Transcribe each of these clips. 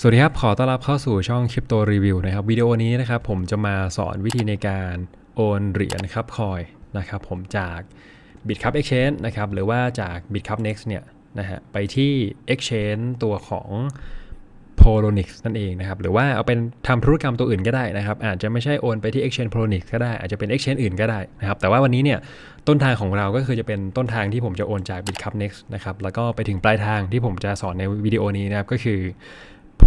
สวัสดีครับ ขอต้อนรับเข้าสู่ช่องคริปโตรีวิวนะครับวิดีโอนี้นะครับผมจะมาสอนวิธีในการโอนเหรียญครับคอยนะครับผมจาก Bitcup Exchange นะครับหรือว่าจาก Bitcup Next เนี่ยนะฮะไปที่ Exchange ตัวของ Polonix นั่นเองนะครับหรือว่าเอาเป็นทำธุรกรรมตัวอื่นก็ได้นะครับ อาจจะไม่ใช่โอนไปที่ Exchange Polonix ก็ได้อาจจะเป็น Exchange อื่นก็ได้นะครับแต่ว่าวันนี้เนี่ยต้นทางของเราก็คือจะเป็นต้นทางที่ผมจะโอนจาก Bitcup Next นะครับแล้วก็ไปถึงปลายทางที่ผมจะสอนในวิดีโอนี้นะครับก็คือ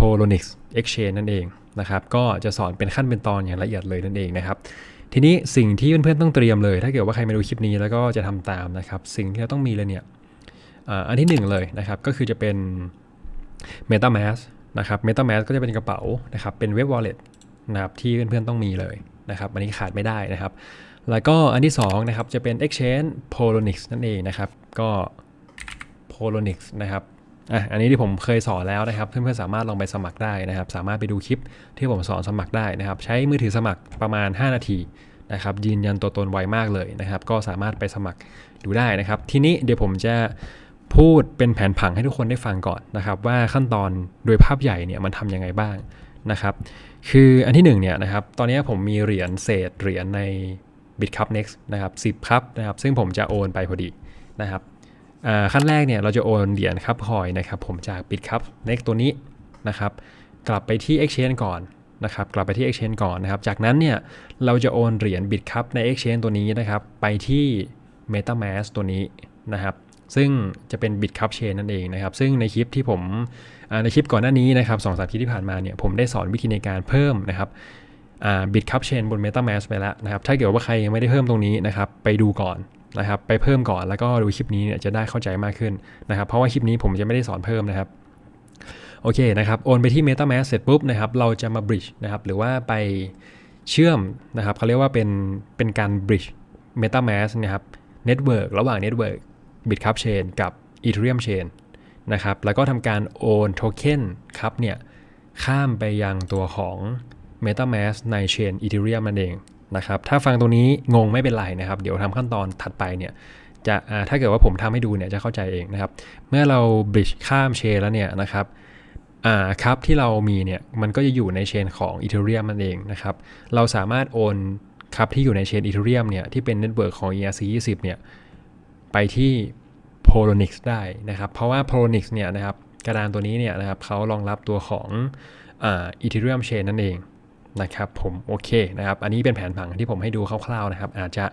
Polonix Exchange นั่นเองนะครับก็จะสอนเป็นขั้นเป็นตอนอย่างละเอียดเลยนั่นเองนะครับทีนี้สิ่งที่เพื่อนๆต้องเตรียมเลย ถ้าเกิดว่าใครมาดูคลิปนี้แล้วก็จะทำตามนะครับ สิ่งที่เราต้องมีเลยเนี่ยอันที่หนึ่งเลยนะครับ ก็คือจะเป็น MetaMask นะครับ MetaMask ก็จะเป็นกระเป๋านะครับเป็นเว็บ wallet นะครับที่เพื่อนๆต้องมีเลยนะครับอันนี้ขาดไม่ได้นะครับ แล้วก็อันที่สองนะครับจะเป็น Exchange Polonix นั่นเองนะครับ ก็ Polonix นะครับ อะอันนี้ที่ผมเคยสอนแล้วนะครับเพื่อนๆสามารถลองไปสมัครได้นะครับ สามารถไปดูคลิปที่ผมสอนสมัครได้นะครับ ใช้มือถือสมัครประมาณ 5 นาทีนะครับยืนยันตัวตนไวมากเลยนะครับ ก็สามารถไปสมัครดูได้นะครับ ทีนี้เดี๋ยวผมจะพูดเป็นแผนผังให้ทุกคนได้ฟังก่อนนะครับ ว่าขั้นตอนโดยภาพใหญ่เนี่ยมันทำยังไงบ้างนะครับ คืออันที่หนึ่งเนี่ยนะครับตอนนี้ผมมีเหรียญเศษเหรียญใน Bitcup Next นะครับ10ครับนะครับซึ่งผมจะโอนไปพอดีนะครับ ขั้นแรกเนี่ยเราจะโอนเหรียญครับคอยนะครับผมจาก Bitcup Next ตัวนี้นะครับกลับไปที่ Exchange ก่อนนะครับกลับไปที่ Exchange ก่อนนะครับจากนั้นเนี่ยเราจะโอนเหรียญ Bitcup ใน Exchange ตัวนี้นะครับไปที่ MetaMask ตัวนี้นะครับซึ่งจะเป็น Bitcup Chain นั่นเองนะครับ ซึ่งในคลิปที่ผมในคลิปก่อนหน้านี้นะครับสองสามคลิปที่ผ่านมาเนี่ยผมได้สอนวิธีในการเพิ่มนะครับอ่า Bitcup Chain บน MetaMask ไปแล้วนะครับถ้าเกิดว่าใครยังไม่ได้เพิ่มตรงนี้นะครับไปดูก่อน นะครับไปเพิ่มก่อนแล้วก็ดูคลิปนี้เนี่ยจะได้เข้าใจมากขึ้นนะครับเพราะว่าคลิปนี้ผมจะไม่ได้สอนเพิ่มนะครับโอเคนะครับโอนไปที่ MetaMask เสร็จปุ๊บนะครับเราจะมา bridge นะครับหรือว่าไปเชื่อมนะครับเขาเรียกว่าเป็นเป็นการ bridge MetaMask นะครับ network ระหว่าง network Bitcup Chain กับ Ethereum Chain นะครับแล้วก็ทำการโอนโทเค็นครับเนี่ยข้ามไปยังตัวของ MetaMask ใน Chain Ethereum นั่นเอง นะครับ ถ้าฟังตรงนี้งงไม่เป็นไรนะครับ เดี๋ยวทำขั้นตอนถัดไปเนี่ยจะถ้าเกิดว่าผมทำให้ดูเนี่ยจะเข้าใจเองนะครับ เมื่อเราบริดจ์ข้ามเชนแล้วเนี่ยนะครับครับที่เรามีเนี่ยมันก็จะอยู่ในเชนของ Ethereum นั่นเองนะครับ เราสามารถโอนครับที่อยู่ในเชน Ethereum เนี่ยที่เป็นเน็ตเวิร์กของ ERC20 เนี่ยไปที่ Polonix ได้นะครับ เพราะว่า Polonix เนี่ยนะครับกระดานตัวนี้เนี่ยนะครับเขารองรับตัวของอ่า Ethereum Chain นั่นเอง นะครับผมโอเคนะครับอันนี้เป็นแผนผังที่ผมให้ดูคร่าวๆนะครับ อาจจะ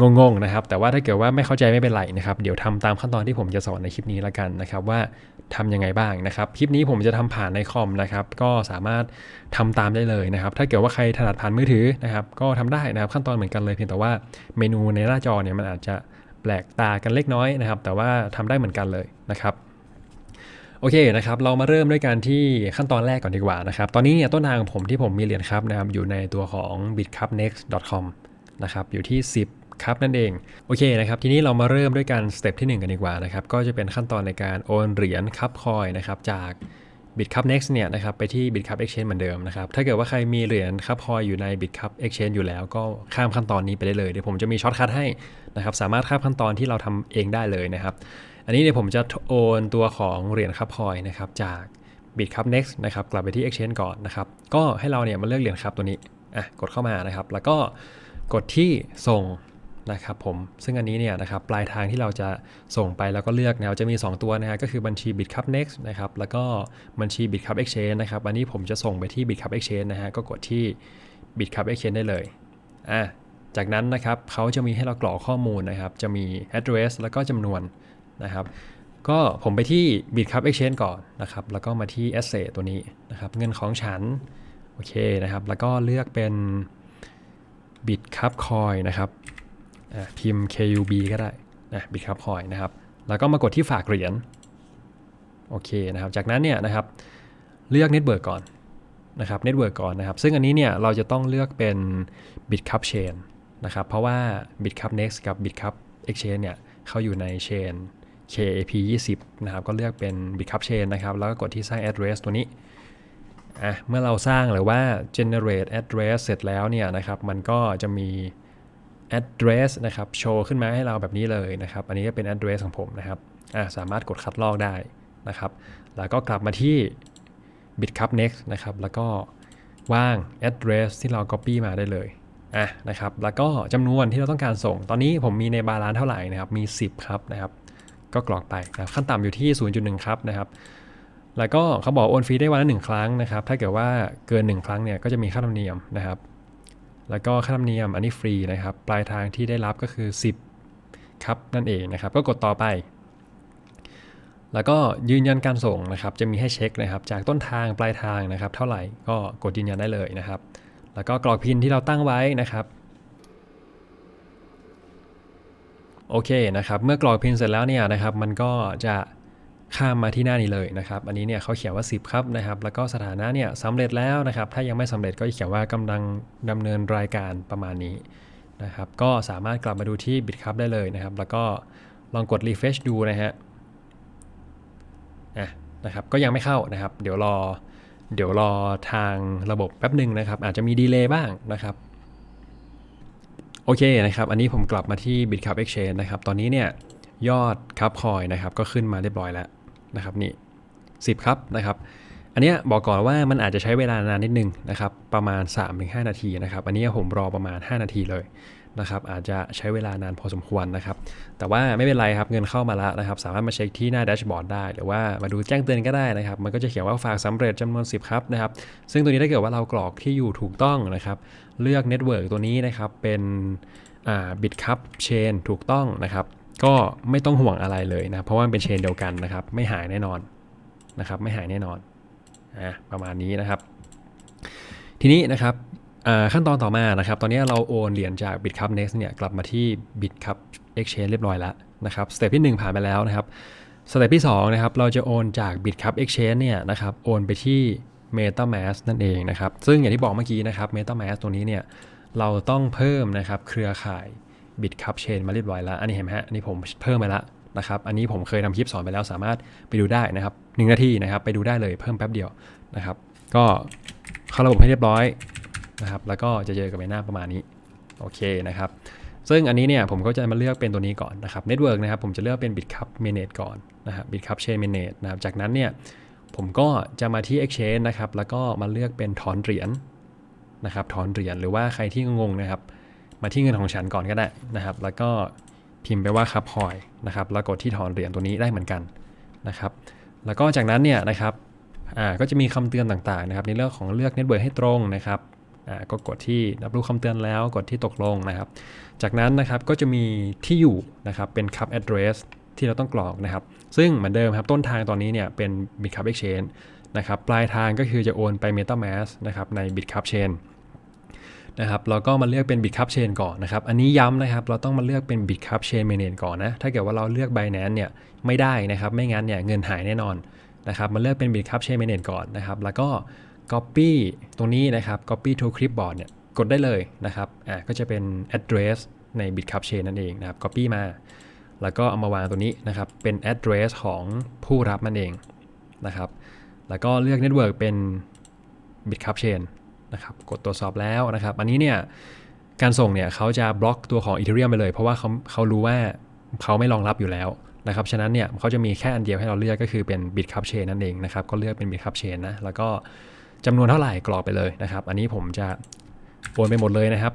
งงๆนะครับ แต่ว่าถ้าเกิดว่าไม่เข้าใจไม่เป็นไรนะครับ เดี๋ยวทำตามขั้นตอนที่ผมจะสอนในคลิปนี้ละกันนะครับว่าทำยังไงบ้างนะครับ คลิปนี้ผมจะทำผ่านในคอมนะครับ ก็สามารถทำตามได้เลยนะครับ ถ้าเกิดว่าใครถนัดผ่านมือถือนะครับ ก็ทำได้นะครับขั้นตอนเหมือนกันเลยเพียงแต่ว่าเมนูในหน้าจอเนี่ยมันอาจจะแปลกตากันเล็กน้อยนะครับ แต่ว่าทำได้เหมือนกันเลยนะครับ โอเคนะครับเรามาเริ่มด้วยการที่ขั้นตอนแรกก่อนดีกว่านะครับตอนนี้เนี่ยต้นทางของผมที่ผมมีเหรียญครับนะครับอยู่ในตัวของ bitcupnext.com นะครับอยู่ที่ 10ครับนั่นเองโอเคนะครับทีนี้เรามาเริ่มด้วยการสเต็ปที่ 1 กันดีกว่านะครับก็จะเป็นขั้นตอนในการโอนเหรียญครับคอยนะครับจาก Bitcup Next เนี่ยนะครับไปที่ Bitcup Exchange เหมือนเดิมนะครับถ้าเกิดว่าใครมีเหรียญครับคอยอยู่ใน Bitcup Exchange อยู่แล้วก็ข้ามขั้นตอนนี้ไปได้เลยเดี๋ยวผมจะมีช็อตคัทให้นะครับสามารถข้ามขั้นตอนที่เราทำเองได้เลยนะครับ อันนี้เดี๋ยผมจะโอนตัวของเหรียญครับคอยนะครับจาก Bitcup Next นะครับกลับไปที่ Exchange ก่อนนะครับก็ให้เราเนี่ยมาเลือกเหรียญครับตัวนี้อะกดเข้ามานะครับ แล้วก็กดที่ส่งนะครับผมซึ่งอันนี้เนี่ยนะครับปลายทางที่เราจะส่งไปแล้วก็เลือกนะครับจะมี 2 ตัวนะฮะก็คือบัญชี Bitcup Next นะครับแล้วก็บัญชี Bitcup Exchange นะครับอันนี้ผมจะส่งไปที่ Bitcup Exchange นะฮะก็กดที่ Bitcup Exchange ได้เลยอะจากนั้นนะครับเขาจะมีให้เรากรอกข้อมูลนะครับจะมี address แล้วก็จำนวน นะครับ ก็ผมไปที่ Bitcup Exchange ก่อนนะครับ แล้วก็มาที่ Asset ตัวนี้นะครับ เงินของฉัน โอเคนะครับ แล้วก็เลือกเป็น Bitcup Coin นะครับพิมพ์ KUB ก็ได้นะ Bitcup Coin นะครับ แล้วก็มากดที่ฝากเหรียญ โอเคนะครับ จากนั้นเนี่ยนะครับ เลือก Network ก่อนนะครับ Network ก่อนนะครับ ซึ่งอันนี้เนี่ยเราจะต้องเลือกเป็น Bitcup Chain นะครับ เพราะว่า Bitcup Next กับ Bitcup Exchange เนี่ยเขาอยู่ใน Chain KAP 20นะครับ ก็เลือกเป็น Bitcup Chain นะครับ แล้วก็กดที่สร้าง address ตัวนี้อะเมื่อเราสร้างหรือว่า generate address เสร็จแล้วเนี่ยนะครับ มันก็จะมี address นะครับ โชว์ขึ้นมาให้เราแบบนี้เลยนะครับ อันนี้ก็เป็น address ของผมนะครับอะสามารถกดคัดลอกได้นะครับ แล้วก็กลับมาที่ bitcup next นะครับ แล้วก็วาง address ที่เรา copy มาได้เลยอะนะครับ แล้วก็จำนวนที่เราต้องการส่ง ตอนนี้ผมมีในบาลานเท่าไหร่นะครับ มี 10 ครับนะครับ ก็กรอกไปนะขั้นต่ำอยู่ที่ 0.1 ครับนะครับ แล้วก็เขาบอกโอนฟรีได้วันละหนึ่งครั้งนะครับ ถ้าเกิดว่าเกิน 1 ครั้งเนี่ยก็จะมีค่าธรรมเนียมนะครับ แล้วก็ค่าธรรมเนียมอันนี้ฟรีนะครับ ปลายทางที่ได้รับก็คือ 10 ครับนั่นเองนะครับ ก็กดต่อไป แล้วก็ยืนยันการส่งนะครับ จะมีให้เช็คนะครับ จากต้นทางปลายทางนะครับ เท่าไหร่ก็กดยืนยันได้เลยนะครับ แล้วก็กรอกพินที่เราตั้งไว้นะครับ โอเคนะครับ เมื่อกรอกพินเสร็จแล้วเนี่ยนะครับ มันก็จะข้ามมาที่หน้านี้เลยนะครับ อันนี้เนี่ยเขาเขียนว่า 10 ครับนะครับ แล้วก็สถานะเนี่ยสำเร็จแล้วนะครับ ถ้ายังไม่สำเร็จก็เขียนว่ากำลังดำเนินรายการประมาณนี้นะครับ ก็สามารถกลับมาดูที่ BitCup ได้เลยนะครับ แล้วก็ลองกด refresh ดูนะฮะอะนะครับ ก็ยังไม่เข้านะครับ เดี๋ยวรอ เดี๋ยวรอทางระบบแป๊บหนึ่งนะครับ อาจจะมีดีเลย์บ้างนะครับ โอเคนะครับ อันนี้ผมกลับมาที่ BitCup Exchange นะครับ ตอนนี้เนี่ยยอดครับคอยนะครับก็ขึ้นมาเรียบร้อยแล้วนะครับนี่10 ครับนะครับ อันนี้บอกก่อนว่ามันอาจจะใช้เวลานานนิดนึงนะครับประมาณ 3-5 นาทีนะครับ อันนี้ผมรอประมาณ 5 นาทีเลย นะครับอาจจะใช้เวลานานพอสมควรนะครับ แต่ว่าไม่เป็นไรครับเงินเข้ามาแล้วนะครับ สามารถมาเช็คที่หน้าแดชบอร์ดได้ หรือว่ามาดูแจ้งเตือนก็ได้นะครับ มันก็จะเขียนว่าฝากสำเร็จจำนวน 10 ครับนะครับ ซึ่งตัวนี้ถ้าเกิดว่าเรากรอกที่อยู่ถูกต้องนะครับ เลือกเน็ตเวิร์กตัวนี้นะครับเป็นบิตคัพเชนถูกต้องนะครับ ก็ไม่ต้องห่วงอะไรเลยนะเพราะว่ามันเป็นเชนเดียวกันนะครับ ไม่หายแน่นอนนะครับ ไม่หายแน่นอนอะประมาณนี้นะครับ ทีนี้นะครับ ขั้นตอนต่อมานะครับ ตอนนี้เราโอนเหรียญจาก BitCup Next เนี่ยกลับมาที่ BitCup Exchange เรียบร้อยแล้วนะครับสเต็ปที่ 1 ผ่านไปแล้วนะครับสเต็ปที่2นะครับเราจะโอนจาก BitCup Exchange เนี่ยนะครับโอนไปที่ MetaMask นั่นเองนะครับ ซึ่งอย่างที่บอกเมื่อกี้นะครับ MetaMask ตัวนี้เนี่ยเราต้องเพิ่มนะครับเครือข่าย BitCup Chain มาเรียบร้อยแล้ว อันนี้เห็นไหมฮะอันนี้ผมเพิ่มไปแล้วนะครับ อันนี้ผมเคยทำคลิปสอนไปแล้วสามารถไปดูได้นะครับหนึ่งนาทีนะครับไปดูได้เลยเพิ่มแป๊บเดียวนะครับ ก็เข้าระบบให้เรียบร้อย นะครับแล้วก็จะเจอกับใบหน้าประมาณนี้โอเคนะครับซึ่งอันนี้เนี่ยผมก็จะมาเลือกเป็นตัวนี้ก่อนนะครับเน็ตเวิร์กนะครับผมจะเลือกเป็น Bitcup Manage ก่อนนะครับ Bitcup Chain Manage นะครับจากนั้นเนี่ยผมก็จะมาที่ Exchange นะครับแล้วก็มาเลือกเป็นถอนเหรียญนะครับถอนเหรียญหรือว่าใครที่งงนะครับ มาที่เงินของฉันก่อนก็ได้นะครับ แล้วก็พิมพ์ไปว่าครับคอยนะครับแล้วกดที่ถอนเหรียญตัวนี้ได้เหมือนกันนะครับ แล้วก็จากนั้นเนี่ยนะครับอ่าก็จะมีคำเตือนต่างๆนะครับในเรื่องของเลือกเน็ตเวิร์กให้ตรงนะครับ ก็กดที่รับรู้คำเตือนแล้วกดที่ตกลงนะครับ จากนั้นนะครับก็จะมีที่อยู่นะครับเป็น cup address ที่เราต้องกรอกนะครับ ซึ่งเหมือนเดิมครับต้นทางตอนนี้เนี่ยเป็น Bitcup Exchange นะครับปลายทางก็คือจะโอนไป MetaMask นะครับใน Bitcup Chain นะครับเราก็มาเลือกเป็น Bitcup Chain ก่อนนะครับ อันนี้ย้ำนะครับ เราต้องมาเลือกเป็น Bitcup Chain Manage ก่อนนะ ถ้าเกิดว่าเราเลือก Binance เนี่ยไม่ได้นะครับ ไม่งั้นเนี่ยเงินหายแน่นอนนะครับมาเลือกเป็น Bitcup Chain Manage ก่อนนะครับ แล้วก็ Copy ตรงนี้นะครับ Copy to Clipboard เนี่ยกดได้เลยนะครับอ่าก็จะเป็น address ใน Bitcup Chain นั่นเองนะครับ Copy มา แล้วก็เอามาวางตัวนี้นะครับ เป็น address ของผู้รับนั่นเองนะครับ แล้วก็เลือก Network เป็น Bitcup Chain นะครับกดตรวจสอบแล้วนะครับ อันนี้เนี่ยการส่งเนี่ยเขาจะบล็อกตัวของ Ethereum ไปเลย เพราะว่าเขาเขารู้ว่าเขาไม่รองรับอยู่แล้วนะครับ ฉะนั้นเนี่ยเขาจะมีแค่อันเดียวให้เราเลือกก็คือเป็น Bitcup Chain นั่นเองนะครับ ก็เลือกเป็น Bitcup Chain นะ แล้วก็ จำนวนเท่าไหร่กรอกไปเลยนะครับ อันนี้ผมจะโอนไปหมดเลยนะครับ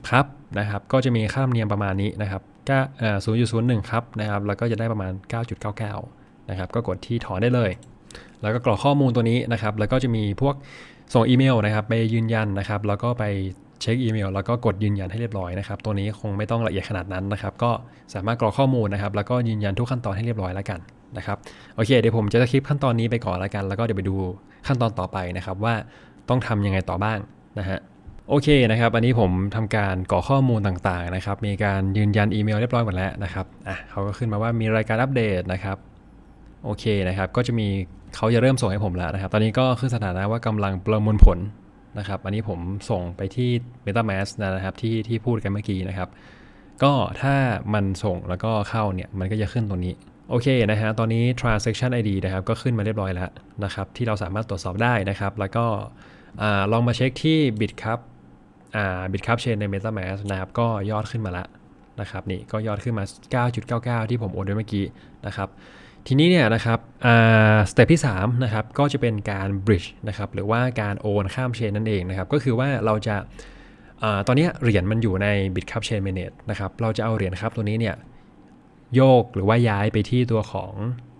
10 ครับนะครับ ก็จะมีค่าธรรมเนียมประมาณนี้นะครับก็เอ่อ0.01ครับนะครับแล้วก็จะได้ประมาณ 9.99 นะครับ ก็กดที่ถอนได้เลย แล้วก็กรอกข้อมูลตัวนี้นะครับ แล้วก็จะมีพวกส่งอีเมลนะครับไปยืนยันนะครับ แล้วก็ไปเช็คอีเมล แล้วก็กดยืนยันให้เรียบร้อยนะครับ ตัวนี้คงไม่ต้องละเอียดขนาดนั้นนะครับ ก็สามารถกรอกข้อมูลนะครับ แล้วก็ยืนยันทุกขั้นตอนให้เรียบร้อยแล้วกัน นะครับโอเคเดี๋ยวผมจะคริปขั้นตอนนี้ไปก่อนแล้วกัน แล้วก็เดี๋ยวไปดูขั้นตอนต่อไปนะครับว่าต้องทำยังไงต่อบ้างนะฮะโอเคนะครับอันนี้ผมทำการกรอข้อมูลต่างๆนะครับมีการยืนยันอีเมลเรียบร้อยหมดแล้วนะครับอะเขาก็ขึ้นมาว่ามีรายการอัปเดตนะครับโอเคนะครับก็จะมีเขาจะเริ่มส่งให้ผมแล้วนะครับตอนนี้ก็ขึ้นสถานะว่ากำลังประมวลผลนะครับอันนี้ผมส่งไปที่ MetaMask นะครับที่ที่พูดกันเมื่อกี้นะครับก็ถ้ามันส่งแล้วก็เข้าเนี่ยมันก็จะขึ้นตรงนี้ โอเคนะฮะตอนนี้ transaction ID นะครับก็ขึ้นมาเรียบร้อยแล้วนะครับที่เราสามารถตรวจสอบได้นะครับ แล้วก็ลองมาเช็คที่ Bitcup อ่า Bitcup Chain ใน MetaMask นะครับก็ยอดขึ้นมาแล้วนะครับนี่ก็ยอดขึ้นมา 9.99 ที่ผมโอนไว้เมื่อกี้นะครับทีนี้เนี่ยนะครับสเต็ปที่3นะครับก็จะเป็นการ bridge นะครับหรือว่าการโอนข้ามเชนนั่นเองนะครับก็คือว่าเราจะอาตอนนี้เหรียญมันอยู่ใน Bitcup Chain Mainnet นะครับเราจะเอาเหรียญครับตัวนี้เนี่ย โยกหรือว่าย้ายไปที่ตัวของ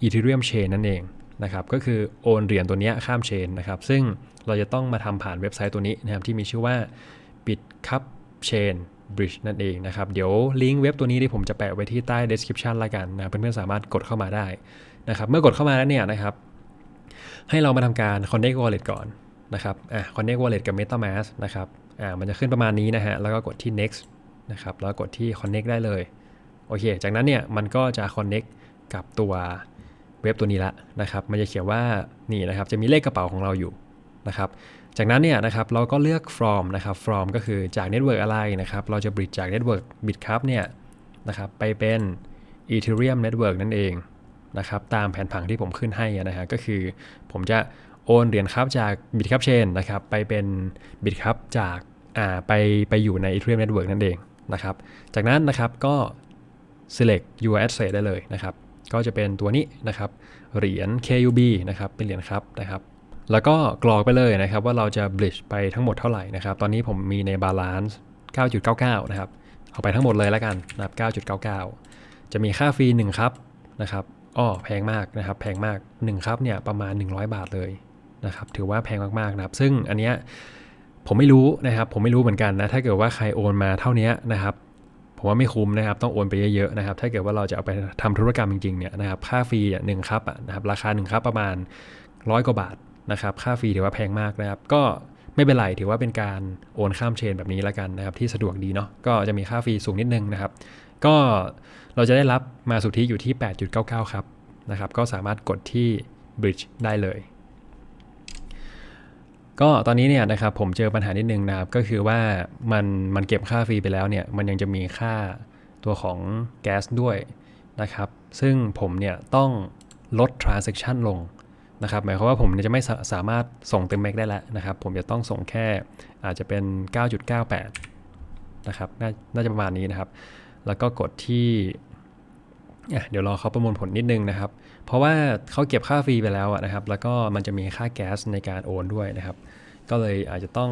Ethereum Chain นั่นเองนะครับก็คือโอนเหรียญตัวนี้ข้ามเชนนะครับซึ่งเราจะต้องมาทำผ่านเว็บไซต์ตัวนี้นะครับที่มีชื่อว่า Bitcup Chain Bridge นั่นเองนะครับเดี๋ยวลิงก์เว็บตัวนี้ที่ผมจะแปะไว้ที่ใต้ description ละกันนะเพื่อนๆสามารถกดเข้ามาได้นะครับเมื่อกดเข้ามาแล้วเนี่ยนะครับให้เรามาทำการ connect wallet ก่อนนะครับอะ connect wallet กับ metamask นะครับอ่ามันจะขึ้นประมาณนี้นะฮะแล้วก็กดที่ next นะครับแล้วกดที่ connect ได้เลย โอเค จากนั้นเนี่ยมันก็จะ connect กับตัวเว็บตัวนี้ละนะครับ มันจะเขียนว่านี่นะครับจะมีเลขกระเป๋าของเราอยู่นะครับ จากนั้นเนี่ยนะครับเราก็เลือก from นะครับ from ก็คือจาก network อะไรนะครับ เราจะ bridge จาก network bitcup เนี่ยนะครับไปเป็น ethereum network นั่นเองนะครับตามแผนผังที่ผมขึ้นให้นะฮะก็คือผมจะโอนเหรียญครับจาก bitcup chain นะครับไปเป็น bitcup จากอ่าไปไปอยู่ใน ethereum network นั่นเองนะครับ จากนั้นนะครับก็ select your address ได้เลยนะครับ ก็จะเป็นตัวนี้นะครับ เหรียญ KUB นะครับ เป็นเหรียญครับนะครับแล้วก็กรอกไปเลยนะครับว่าเราจะ bridge ไปทั้งหมดเท่าไหร่นะครับ ตอนนี้ผมมีใน balance 9.99 นะครับ เอาไปทั้งหมดเลยแล้วกันนะครับ 9.99 จะมีค่าฟรี1ครับนะครับอ้อแพงมากนะครับ แพงมาก1ครับเนี่ยประมาณ 100 บาทเลยนะครับ ถือว่าแพงมากๆนะครับ ซึ่งอันเนี้ยผมไม่รู้นะครับ ผมไม่รู้เหมือนกันนะ ถ้าเกิดว่าใครโอนมาเท่านี้นะครับ ผมว่าไม่คุ้มนะครับ ต้องโอนไปเยอะๆนะครับ ถ้าเกิดว่าเราจะเอาไปทำธุรกรรมจริงๆเนี่ยนะครับ ค่าฟรีเนี่ยหนึ่งครับอะนะครับ ราคา1ครับประมาณร้อยกว่าบาทนะครับ ค่าฟรีถือว่าแพงมากนะครับ ก็ไม่เป็นไรถือว่าเป็นการโอนข้ามเชนแบบนี้แล้วกันนะครับ ที่สะดวกดีเนาะ ก็จะมีค่าฟรีสูงนิดนึงนะครับ ก็เราจะได้รับมาสุทธิอยู่ที่ 8.99 ครับนะครับ ก็สามารถกดที่ bridge ได้เลย ก็ตอนนี้เนี่ยนะครับผมเจอปัญหานิดนึงนะครับก็คือว่ามันมันเก็บค่าฟรีไปแล้วเนี่ยมันยังจะมีค่าตัวของแก๊สด้วยนะครับซึ่งผมเนี่ยต้องลด transaction ลงนะครับหมายความว่าผมจะไม่สามารถส่งเต็มแม็กได้แล้วนะครับ ผมจะต้องส่งแค่อาจจะเป็น 9.98 นะครับนน่าจะประมาณนี้นะครับ แล้วก็กดที่เดี๋ยวรอเขาประมวลผลนิดนึงนะครับ เพราะว่าเขาเก็บค่าฟรีไปแล้วนะครับ แล้วก็มันจะมีค่าแก๊สในการโอนด้วยนะครับ ก็เลยอาจจะต้อง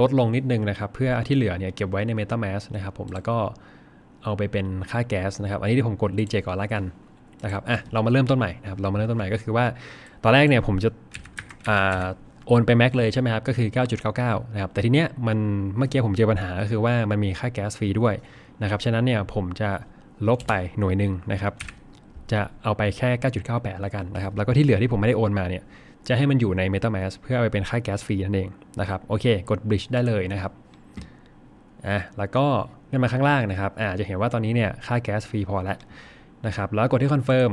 ลดลงนิดนึงนะครับ เพื่อที่เหลือเนี่ยเก็บไว้ใน MetaMask นะครับผมแล้วก็เอาไปเป็นค่าแก๊สนะครับ อันนี้ที่ผมกดรีเจก่อนละกันนะครับอะเรามาเริ่มต้นใหม่นะครับเรามาเริ่มต้นใหม่ก็คือว่า ตอนแรกเนี่ยผมจะอ่าโอนไปแม็กเลยใช่ไหมครับ ก็คือ 9.99 นะครับ แต่ทีเนี้ยมันเมื่อกี้ผมเจอปัญหาก็คือว่ามันมีค่าแก๊สฟรีด้วยนะครับ ฉะนั้นเนี่ยผมจะลบไปหน่วยหนึ่งนะครับ จะเอาไปแค่ 9.98 แล้วกันนะครับ แล้วก็ที่เหลือที่ผมไม่ได้โอนมาเนี่ย จะให้มันอยู่ใน MetaMask เพื่อเอาไปเป็นค่าแก๊สฟรีนั่นเองนะครับโอเค กด bridge ได้เลยนะครับอะแล้วก็เลื่อนมาข้างล่างนะครับอ่าจะเห็นว่าตอนนี้เนี่ยค่าแก๊สฟรีพอแล้วนะครับแล้วกดที่ confirm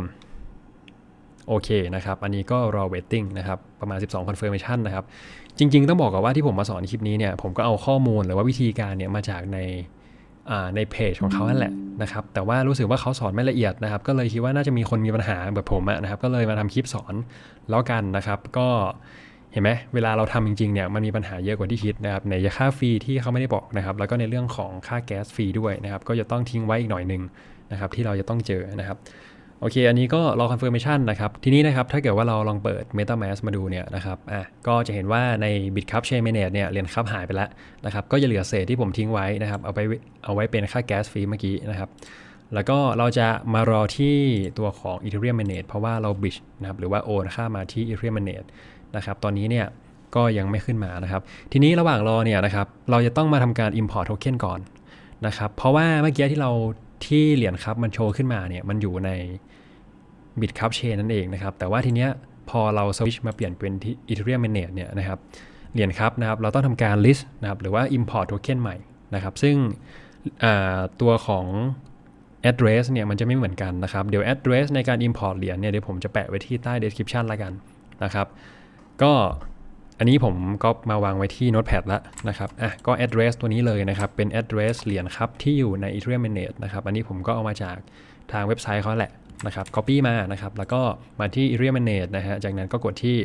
โอเคนะครับ อันนี้ก็รอ waiting นะครับ ประมาณ 12 confirmation นะครับ จริง ๆ ต้องบอกก่อนว่าที่ผมมาสอนคลิปนี้เนี่ย ผมก็เอาข้อมูลหรือว่าวิธีการเนี่ยมาจากใน ในเพจของเขานั่นแหละนะครับแต่ว่ารู้สึกว่าเขาสอนไม่ละเอียดนะครับ ก็เลยคิดว่าน่าจะมีคนมีปัญหาแบบผมนะครับ ก็เลยมาทำคลิปสอนแล้วกันนะครับ ก็เห็นไหมเวลาเราทำจริงๆเนี่ยมันมีปัญหาเยอะกว่าที่คิดนะครับในค่าฟรีที่เขาไม่ได้บอกนะครับ แล้วก็ในเรื่องของค่าแก๊สฟรีด้วยนะครับ ก็จะต้องทิ้งไว้อีกหน่อยหนึ่งนะครับ ที่เราจะต้องเจอนะครับ โอเค อันนี้ก็รอ confirmation นะครับ ทีนี้นะครับ ถ้าเกิดว่าเราลองเปิด MetaMask มาดูเนี่ยนะครับ อะ ก็จะเห็นว่าใน Bitcup Chain Mainnet เนี่ย เหรียญคับหายไปแล้วนะครับ ก็จะเหลือเศษที่ผมทิ้งไว้นะครับ เอาไปเอาไว้เป็นค่าแก๊สฟรีเมื่อกี้นะครับ แล้วก็เราจะมารอที่ตัวของ Ethereum Mainnet เพราะว่าเรา bridge นะครับ หรือว่าโอนค่ามาที่ Ethereum Mainnet นะครับ ตอนนี้เนี่ยก็ยังไม่ขึ้นมานะครับ ทีนี้ระหว่างรอเนี่ยนะครับ เราจะต้องมาทำการ import token ก่อนนะครับ เพราะว่าเมื่อกี้ที่เรา ที่เหรียญครับมันโชว์ขึ้นมาเนี่ยมันอยู่ใน Bitcup Chain นั่นเองนะครับ แต่ว่าทีเนี้ยพอเราสวิชมาเปลี่ยนเป็นที่ Ethereum Mainnet เนี่ยนะครับเหรียญครับนะครับเราต้องทำการ list นะครับหรือว่า import token ใหม่นะครับ ซึ่งตัวของ address เนี่ยมันจะไม่เหมือนกันนะครับ เดี๋ยว address ในการ import เหรียญเนี่ยเดี๋ยวผมจะแปะไว้ที่ใต้ description ละกันนะครับ ก็ อันนี้ผมก็มาวางไว้ที่ Notepad แล้วนะครับอะก็ address ตัวนี้เลยนะครับ เป็น address เหรียญครับที่อยู่ใน Ethereum Mainnet นะครับ อันนี้ผมก็เอามาจากทางเว็บไซต์เขาแหละนะครับ copy มานะครับ แล้วก็มาที่ Ethereum Mainnet นะฮะ จากนั้นก็กดที่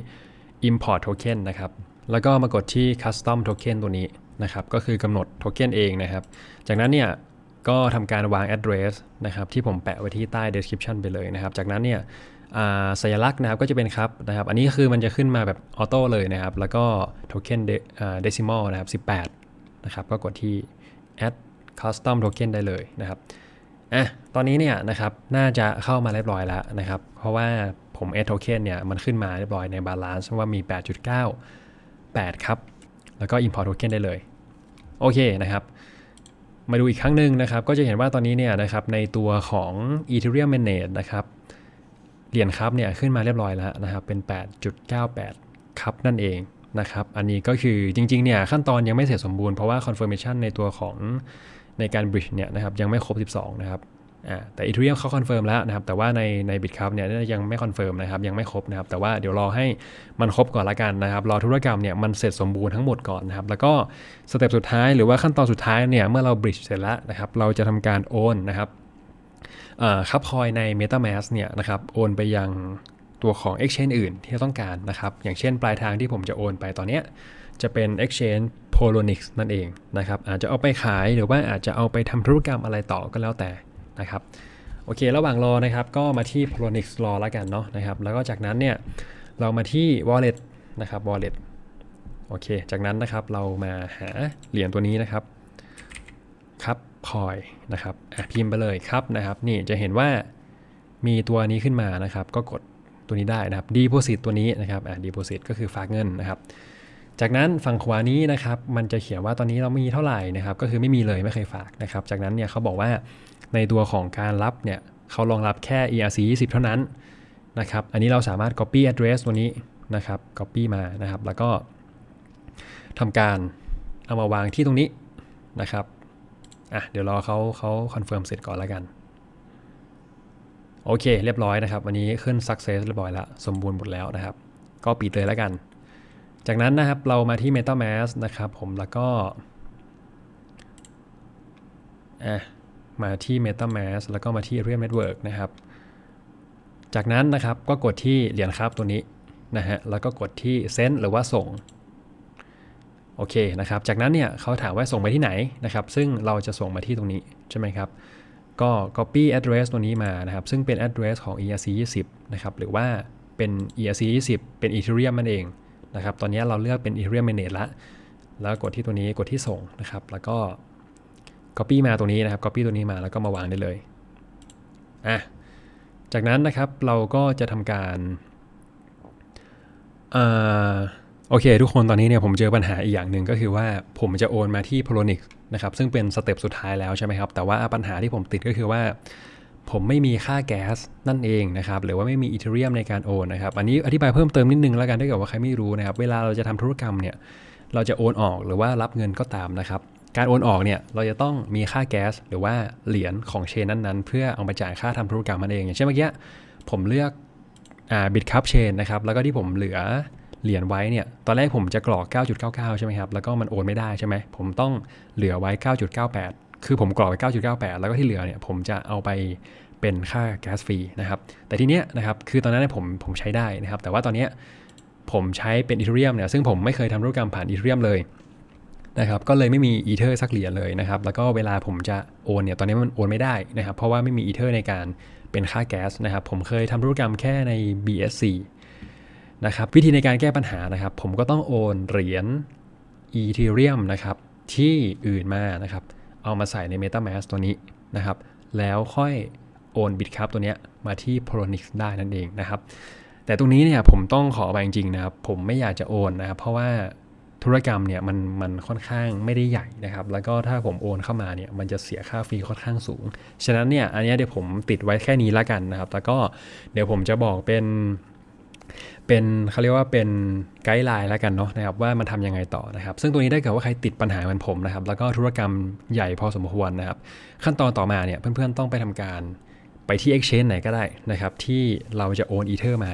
import token นะครับ แล้วก็มากดที่ custom token ตัวนี้นะครับ ก็คือกำหนดโทเค็นเองนะครับ จากนั้นเนี่ยก็ทำการวาง address นะครับที่ผมแปะไว้ที่ใต้ description ไปเลยนะครับ จากนั้นเนี่ย สัญลักษณ์นะครับก็จะเป็นครับนะครับ อันนี้คือมันจะขึ้นมาแบบออโต้เลยนะครับ แล้วก็โทเค็นเดซิมอลนะครับ18 นะครับ ก็กดที่ add custom token ได้เลยนะครับอะตอนนี้เนี่ยนะครับน่าจะเข้ามาเรียบร้อยแล้วนะครับ เพราะว่าผม add token เนี่ยมันขึ้นมาเรียบร้อยใน balance ว่ามี 8.98 ครับ แล้วก็ import token ได้เลย โอเคนะครับมาดูอีกครั้งหนึ่งนะครับ ก็จะเห็นว่าตอนนี้เนี่ยนะครับในตัวของ Ethereum Mainnet นะครับ เหรียญครับเนี่ยขึ้นมาเรียบร้อยแล้วนะครับเป็น 8.98ครับนั่นเองนะครับอันนี้ก็คือจริงๆเนี่ยขั้นตอนยังไม่เสร็จสมบูรณ์เพราะว่า confirmation ในตัวของในการ bridge เนี่ยนะครับยังไม่ครบ 12 นะครับแต่ Ethereum เขาคอนเฟิร์มแล้วนะครับแต่ว่าในใน Bitcup เนี่ยยังไม่คอนเฟิร์มนะครับยังไม่ครบนะครับแต่ว่าเดี๋ยวรอให้มันครบก่อนละกันนะครับรอธุรกรรมเนี่ยมันเสร็จสมบูรณ์ทั้งหมดก่อนนะครับแล้วก็สเต็ปสุดท้ายหรือว่าขั้นตอนสุดท้ายเนี่ยเมื่อเรา bridge เสร็จแล้วนะครับเราจะทำการโอนนะครับ คับคอยใน MetaMask เนี่ยนะครับโอนไปยังตัวของ Exchange อื่นที่เราต้องการนะครับ อย่างเช่นปลายทางที่ผมจะโอนไปตอนนี้จะเป็น Exchange Polonix นั่นเองนะครับ อาจจะเอาไปขายหรือว่าอาจจะเอาไปทำธุรกรรมอะไรต่อก็แล้วแต่นะครับโอเค ระหว่างรอนะครับก็มาที่ Polonix รอแล้วกันเนาะนะครับ แล้วก็จากนั้นเนี่ยเรามาที่ Wallet นะครับ Wallet โอเค จากนั้นนะครับเรามาหาเหรียญตัวนี้นะครับครับ คอยนะครับพิมพ์ไปเลยครับนะครับ นี่จะเห็นว่ามีตัวนี้ขึ้นมานะครับ ก็กดตัวนี้ได้นะครับ deposit ตัวนี้นะครับอะ deposit ก็คือฝากเงินนะครับ จากนั้นฝั่งขวานี้นะครับ มันจะเขียนว่าตอนนี้เรามีเท่าไหร่นะครับ ก็คือไม่มีเลยไม่เคยฝากนะครับ จากนั้นเนี่ยเขาบอกว่าในตัวของการรับเนี่ยเขารองรับแค่ ERC 20 เท่านั้นนะครับ อันนี้เราสามารถ copy address ตัวนี้นะครับ copy มานะครับ แล้วก็ทำการเอามาวางที่ตรงนี้นะครับ อะเดี๋ยวรอเขาเขาคอนเฟิร์มเสร็จก่อนแล้วกัน โอเค เรียบร้อยนะครับ วันนี้ขึ้น success เรียบร้อยแล้วสมบูรณ์หมดแล้วนะครับ ก็ปิดเลยแล้วกัน จากนั้นนะครับเรามาที่ MetaMask นะครับผมแล้วก็อะมาที่ MetaMask แล้วก็มาที่ Ethereum Network นะครับ จากนั้นนะครับก็กดที่เหรียญครับตัวนี้นะฮะแล้วก็กดที่ Send หรือว่าส่ง โอเคนะครับ จากนั้นเนี่ยเขาถามว่าส่งไปที่ไหนนะครับ ซึ่งเราจะส่งมาที่ตรงนี้ใช่ไหมครับ ก็ copy address ตัวนี้มานะครับ ซึ่งเป็น address ของ ERC 20นะครับ หรือว่าเป็น ERC 20เป็น Ethereum นั่นเองนะครับ ตอนนี้เราเลือกเป็น Ethereum Mainnet ละ แล้วกดที่ตัวนี้ กดที่ส่งนะครับ แล้วก็ copy มาตรงนี้นะครับ copy ตัวนี้มาแล้วก็มาวางได้เลย อะ จากนั้นนะครับเราก็จะทำการอ่า โอเค ทุกคนตอนนี้เนี่ยผมเจอปัญหาอีกอย่างหนึ่งก็คือว่าผมจะโอนมาที่ Polonix นะครับซึ่งเป็นสเต็ปสุดท้ายแล้วใช่ไหมครับ แต่ว่าปัญหาที่ผมติดก็คือว่า ผมไม่มีค่าแก๊สนั่นเองนะครับ หรือว่าไม่มีอีเทเรียมในการโอนนะครับ อันนี้อธิบายเพิ่มเติมนิดนึงแล้วกันถ้าเกิดว่าใครไม่รู้นะครับ เวลาเราจะทำธุรกรรมเนี่ยเราจะโอนออกหรือว่ารับเงินก็ตามนะครับการโอนออกเนี่ยเราจะต้องมีค่าแก๊สหรือว่าเหรียญของเชนนั้นๆ เพื่อเอาไปจ่ายค่าทำธุรกรรมมันเองอย่างเช่นเมื่อกี้ผมเลือกอ่าบิตคัพเชนนะครับแล้วก็ที่ผมเหลือ เหรียญไว้เนี่ย ตอนแรกผมจะกรอก 9.99 ใช่ไหมครับ แล้วก็มันโอนไม่ได้ใช่ไหม ผมต้องเหลือไว้ 9.98 คือผมกรอกไป 9.98 แล้วก็ที่เหลือเนี่ยผมจะเอาไปเป็นค่าแก๊สฟรีนะครับ แต่ทีเนี้ยนะครับ คือตอนนั้นผมผมใช้ได้นะครับ แต่ว่าตอนเนี้ยผมใช้เป็นอีเทเรียมเนี่ย ซึ่งผมไม่เคยทำธุรกรรมผ่านอีเทเรียมเลยนะครับ ก็เลยไม่มีอีเทอร์สักเหรียญเลยนะครับ แล้วก็เวลาผมจะโอนเนี่ย ตอนนี้มันโอนไม่ได้นะครับ เพราะว่าไม่มีอีเทอร์ในการเป็นค่าแก๊สนะครับ ผมเคยทำธุรกรรมแค่ใน BSC นะครับวิธีในการแก้ปัญหานะครับ ผมก็ต้องโอนเหรียญ Ethereum นะครับที่อื่นมานะครับเอามาใส่ใน MetaMask ตัวนี้นะครับ แล้วค่อยโอน Bitcup ตัวเนี้ยมาที่ Polonix ได้นั่นเองนะครับ แต่ตรงนี้เนี่ยผมต้องขอไปจริงๆนะครับ ผมไม่อยากจะโอนนะครับ เพราะว่าธุรกรรมเนี่ยมันมันค่อนข้างไม่ได้ใหญ่นะครับ แล้วก็ถ้าผมโอนเข้ามาเนี่ยมันจะเสียค่าฟรีค่อนข้างสูง ฉะนั้นเนี่ยอันเนี้ยเดี๋ยวผมติดไว้แค่นี้ละกันนะครับ แล้วก็เดี๋ยวผมจะบอกเป็น เป็นเขาเรียกว่าเป็นไกด์ไลน์แล้วกันเนาะนะครับว่ามันทำยังไงต่อนะครับ ซึ่งตัวนี้ได้เกิดว่าใครติดปัญหาเหมือนผมนะครับ แล้วก็ธุรกรรมใหญ่พอสมควรนะครับ ขั้นตอนต่อมาเนี่ยเพื่อนๆต้องไปทำการไปที่ Exchange ไหนก็ได้นะครับ ที่เราจะโอนอีเทอร์มา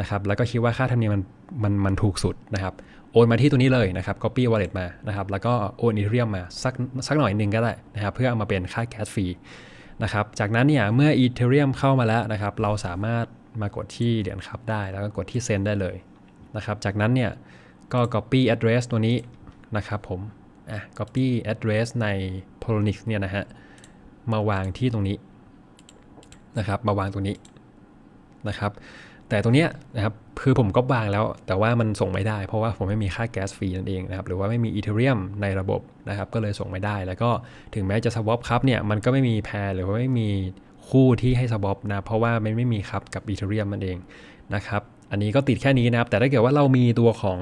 นะครับแล้วก็คิดว่าค่าธรรมเนียมมันมันมันถูกสุดนะครับ โอนมาที่ตัวนี้เลยนะครับ copy wallet มานะครับแล้วก็โอนอีเทเรียมาสักสักหน่อยหนึ่งก็ได้นะครับ เพื่อเอามาเป็นค่าแก๊สฟรีนะครับจากนั้นเนี่ยเมื่ออีเทเรียมเข้ามาแล้วนะครับ เราสามารถ มากดที่เหรียญครับได้ แล้วก็กดที่เซ็นได้เลยนะครับ จากนั้นเนี่ยก็ copy address ตัวนี้นะครับผมอะ copy address ใน Polonix เนี่ยนะฮะมาวางที่ตรงนี้นะครับ มาวางตรงนี้นะครับ แต่ตรงเนี้ยนะครับคือผมก็วางแล้ว แต่ว่ามันส่งไม่ได้ เพราะว่าผมไม่มีค่าแก๊สฟรีนั่นเองนะครับ หรือว่าไม่มีอีเทเรียมในระบบนะครับ ก็เลยส่งไม่ได้ แล้วก็ถึงแม้จะสวอปครับเนี่ย มันก็ไม่มีแพรหรือว่าไม่มี คู่ที่ให้สวอปนะเพราะว่ามันไม่มีครับกับอีเทเรียมมันเองนะครับอันนี้ก็ติดแค่นี้นะครับแต่ถ้าเกิดว่าเรามีตัวของ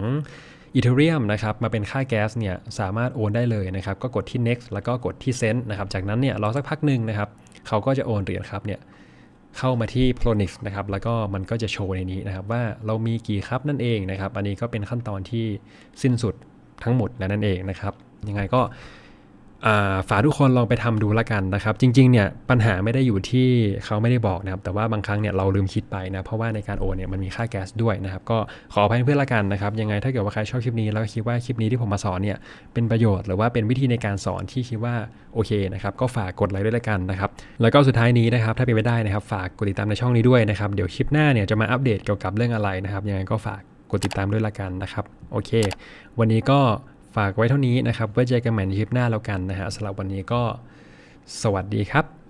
อีเทเรียมนะครับมาเป็นค่าแก๊สเนี่ยสามารถโอนได้เลยนะครับก็กดที่ next แล้วก็กดที่ send นะครับจากนั้นเนี่ยรอสักพักหนึ่งนะครับเขาก็จะโอนเหรียญครับเนี่ยเข้ามาที่ Pronix นะครับแล้วก็มันก็จะโชว์ในนี้นะครับว่าเรามีกี่ครับนั่นเองนะครับอันนี้ก็เป็นขั้นตอนที่สิ้นสุดทั้งหมดแล้วนั่นเองนะครับยังไงก็ ฝากทุกคนลองไปทำดูละกันนะครับ จริงๆเนี่ยปัญหาไม่ได้อยู่ที่เขาไม่ได้บอกนะครับ แต่ว่าบางครั้งเนี่ยเราลืมคิดไปนะ เพราะว่าในการโอนเนี่ยมันมีค่าแก๊สด้วยนะครับ ก็ขออภัยเพื่อนละกันนะครับ ยังไงถ้าเกิดว่าใครชอบคลิปนี้ แล้วคิดว่าคลิปนี้ที่ผมมาสอนเนี่ยเป็นประโยชน์หรือว่าเป็นวิธีในการสอนที่คิดว่าโอเคนะครับ ก็ฝากกดไลค์ด้วยละกันนะครับ แล้วก็สุดท้ายนี้นะครับถ้าเป็นไปได้นะครับ ฝากกดติดตามในช่องนี้ด้วยนะครับ เดี๋ยวคลิปหน้าเนี่ยจะมาอัปเดตเกี่ยวกับเรื่องอะไรนะครับ ยังไงก็ฝากกดติดตามด้วยละกันนะครับ โอเค วันนี้ก็ ฝากไว้เท่านี้นะครับไว้เจอกันใหม่ในคลิปหน้าแล้วกันนะฮะสำหรับวันนี้ก็สวัสดีครับ